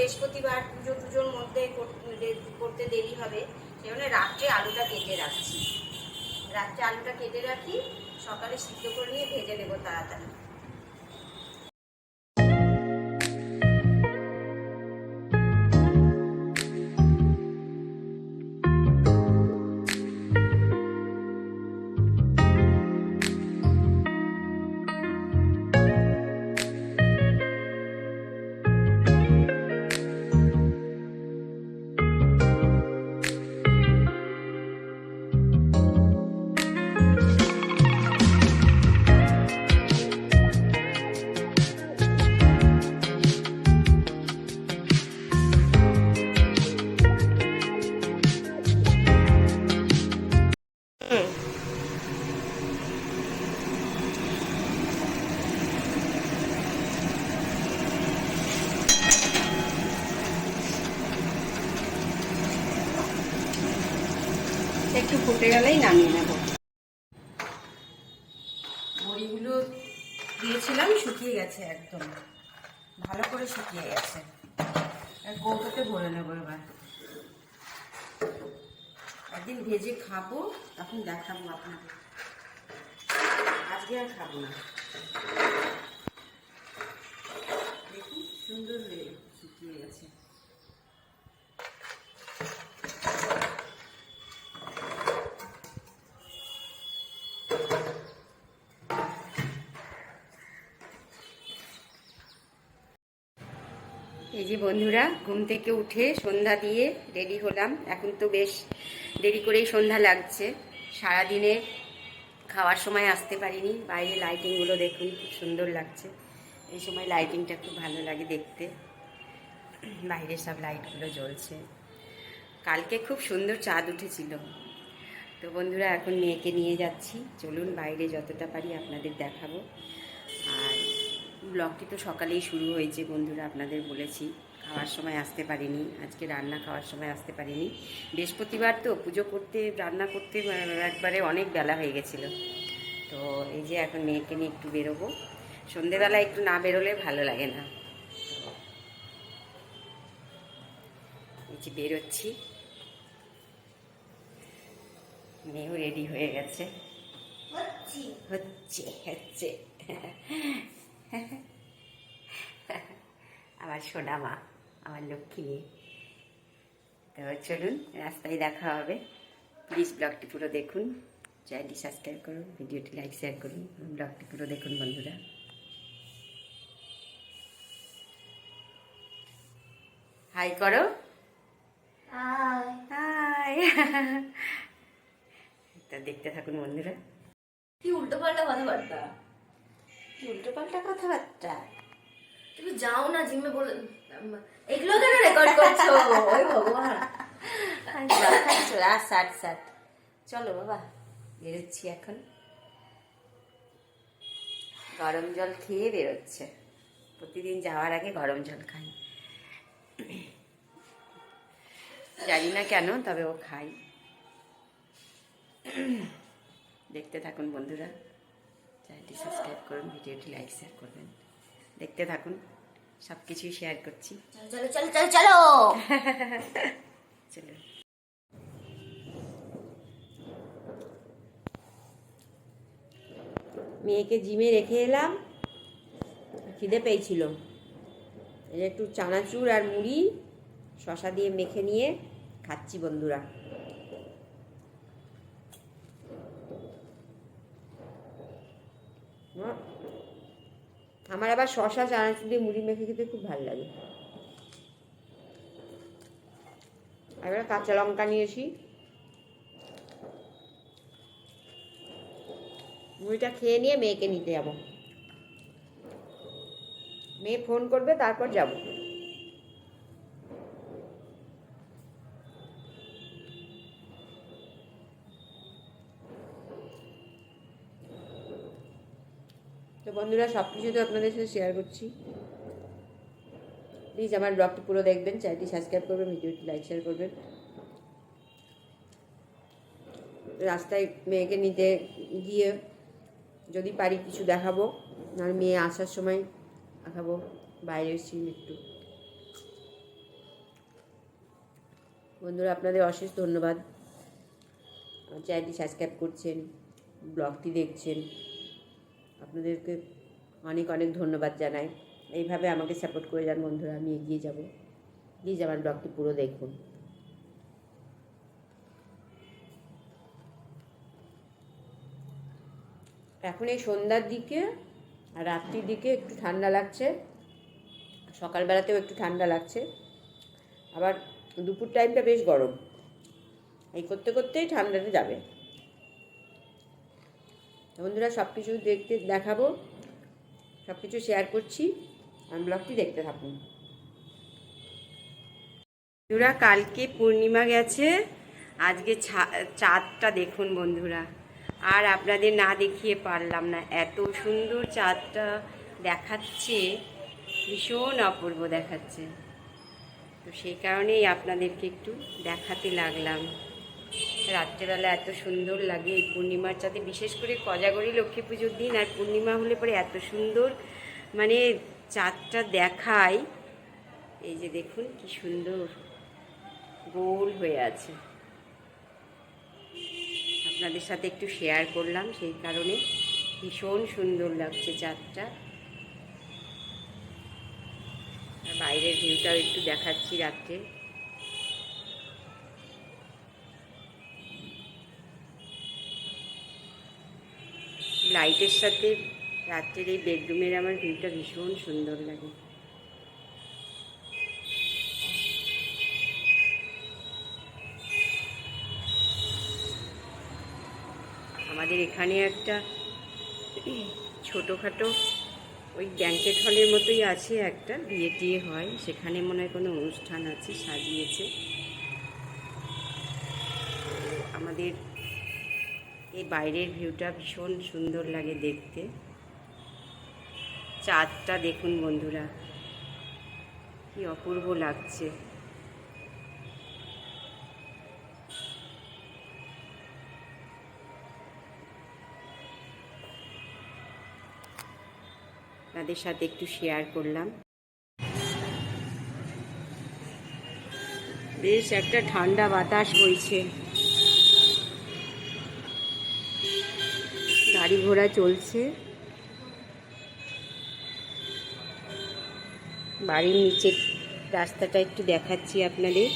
বৃহস্পতিবার পুজো টুজোর মধ্যে করতে দেরি হবে, সেই জন্য রাত্রে আলুটা কেটে রাখছি। রাত্রে আলুটা কেটে রাখি, সকালে সিদ্ধ করে নিয়ে ভেজে নেব তাড়াতাড়ি। একটু ফুটে গেলেই নামিয়ে নেব। বড়িগুলো দিয়েছিলাম, শুকিয়ে গেছে একদম। ভালো করে শুকিয়ে গেছে। কৌটোতে ভরে নেব এবার। একদিন ভেজে খাব তখন দেখাবো আপনাকে আজকে আর খাব না। দেখুন, সুন্দর হয়ে শুকিয়ে গেছে। এই যে বন্ধুরা, ঘুম থেকে উঠে সন্ধ্যা দিয়ে রেডি হলাম। এখন তো বেশ দেরি করেই সন্ধ্যা লাগছে। সারাদিনে খাওয়ার সময় আসতে পারিনি। বাইরে লাইটিংগুলো দেখুন, খুব সুন্দর লাগছে। এই সময় লাইটিংটা খুব ভালো লাগে দেখতে। বাইরে সব লাইটগুলো জ্বলছে। কালকে খুব সুন্দর চাঁদ উঠেছিল। তো বন্ধুরা, এখন মেয়েকে নিয়ে যাচ্ছি। চলুন বাইরে যতটা পারি আপনাদের দেখাবো। ব্লগটি তো সকালেই শুরু হয়েছে বন্ধুরা আপনাদের বলেছি। খাওয়ার সময় আসতে পারিনি আজকে রান্না খাওয়ার সময় আসতে পারিনি। বৃহস্পতিবার তো পুজো করতে রান্না করতে একবারে অনেক বেলা হয়ে গেছিল। তো এই যে এখন মেয়েকে নিয়ে একটু বেরোবো। সন্ধেবেলা একটু না বেরোলে ভালো লাগে না। এই যে বেরোচ্ছি। মেয়েও রেডি হয়ে গেছে। হচ্ছে হচ্ছে। আমার সোনা মা আমার লক্ষ্মী। মেয়ে তো চলুন রাস্তায় দেখা হবে। প্লিজ ব্লগটি পুরো দেখুন। চ্যানেলটি সাবস্ক্রাইব করুন ভিডিওটি লাইক শেয়ার করুন ব্লগটি পুরো দেখুন বন্ধুরা। হাই করো। হাই তা দেখতে থাকুন বন্ধুরা। কি উল্টো পাল্টা কথাবার্তা? উল্টো পাল্টা কথাবার্তা? তুমি যাও না জিমে বলে এগুলো কেন রেকর্ড করছ? ওই ভগবান। ষাট ষাট চলো বাবা বেরোচ্ছি এখন। গরম জল খেয়ে বেরোচ্ছে। প্রতিদিন যাওয়ার আগে গরম জল খাই। জানি না কেন তবে ও খাই। দেখতে থাকুন বন্ধুরা। চ্যানেলটি সাবস্ক্রাইব করুন ভিডিওটি লাইক শেয়ার করবেন। দেখতে থাকুন সব কিছুই শেয়ার করছি। চলো চলো চলো চলো! চলুন মেয়েকে জিমে রেখে এলাম খিদে পেয়েছিল। একটু চানাচুর আর মুড়ি শশা দিয়ে মেখে নিয়ে খাচ্ছি বন্ধুরা। আমার আবার শশা, চানাচুর দিয়ে মুড়ি মেখে খেতে খুব ভালো লাগে। এবার কাঁচা লঙ্কা নিয়েছি। মুড়িটা খেয়ে নিয়ে মেয়েকে নিতে যাব। মেয়ে ফোন করবে, তারপর যাব। তো বন্ধুরা সব কিছু তো আপনাদের সাথে শেয়ার করছি। প্লিজ আমার ব্লগটি পুরো দেখবেন চ্যানেলটি সাবস্ক্রাইব করবেন, ভিডিওটি লাইক শেয়ার করবেন। রাস্তায় মেয়েকে নিতে গিয়ে যদি পারি কিছু দেখাবো আর মেয়ে আসার সময় দেখাবো বাইরের সিন একটু। বন্ধুরা, আপনাদের অশেষ ধন্যবাদ। চ্যানেলটি সাবস্ক্রাইব করছেন ব্লগটি দেখছেন। আপনাদেরকে অনেক অনেক ধন্যবাদ জানাই। এইভাবে আমাকে সাপোর্ট করে যান বন্ধুরা, আমি এগিয়ে যাব। প্লিজ আমার ব্লগটি পুরো দেখুন। এখন এই সন্ধ্যার দিকে আর রাত্রির দিকে একটু ঠান্ডা লাগছে। সকালবেলাতেও একটু ঠান্ডা লাগছে। আবার দুপুর টাইমটা বেশ গরম। এই করতে করতেই ঠান্ডাটা যাবে। বন্ধুরা সব কিছু দেখতে দেখাবো। সব কিছু শেয়ার করছি। আমি ব্লগটি দেখতে থাকুন। বন্ধুরা, কালকে পূর্ণিমা গেছে। আজকে চাঁদটা দেখুন বন্ধুরা। আর আপনাদের না দেখিয়ে পারলাম না, এত সুন্দর চাঁদটা দেখাচ্ছে। ভীষণ অপূর্ব দেখাচ্ছে। তো সেই কারণেই আপনাদেরকে একটু দেখাতে লাগলাম। রাত্রেবেলা এত সুন্দর লাগে এই পূর্ণিমার চাঁদে, বিশেষ করে কজাগরি লক্ষ্মী পুজোর দিন। আর পূর্ণিমা হলে পরে এত সুন্দর মানে চাঁদটা দেখায়। এই যে দেখুন কি সুন্দর গোল হয়ে আছে। আপনাদের সাথে একটু শেয়ার করলাম, সেই কারণে ভীষণ সুন্দর লাগছে চাঁদটা। বাইরের ভিউটাও একটু দেখাচ্ছি রাত্রে। লাইটের সাথে রাত্রের এই বেডরুমের আমার ভিউটা ভীষণ সুন্দর লাগে। আমাদের এখানে একটা ছোটোখাটো ওই ব্যাঙ্কেট হলের মতোই আছে, একটা বিয়ে টিয়ে হয়। সেখানে মনে হয় কোনো অনুষ্ঠান আছে, সাজিয়েছে। আমাদের এই বাইরের ভিউটা ভীষণ সুন্দর লাগে দেখতে। চাঁদটা দেখুন বন্ধুরা, কি অপূর্ব লাগছে। তাদের সাথে একটু শেয়ার করলাম। বেশ একটা ঠান্ডা বাতাস বইছে। গাড়ি ঘোড়া চলছে। বাড়ির নিচের রাস্তাটা একটু দেখাচ্ছি আপনাদের।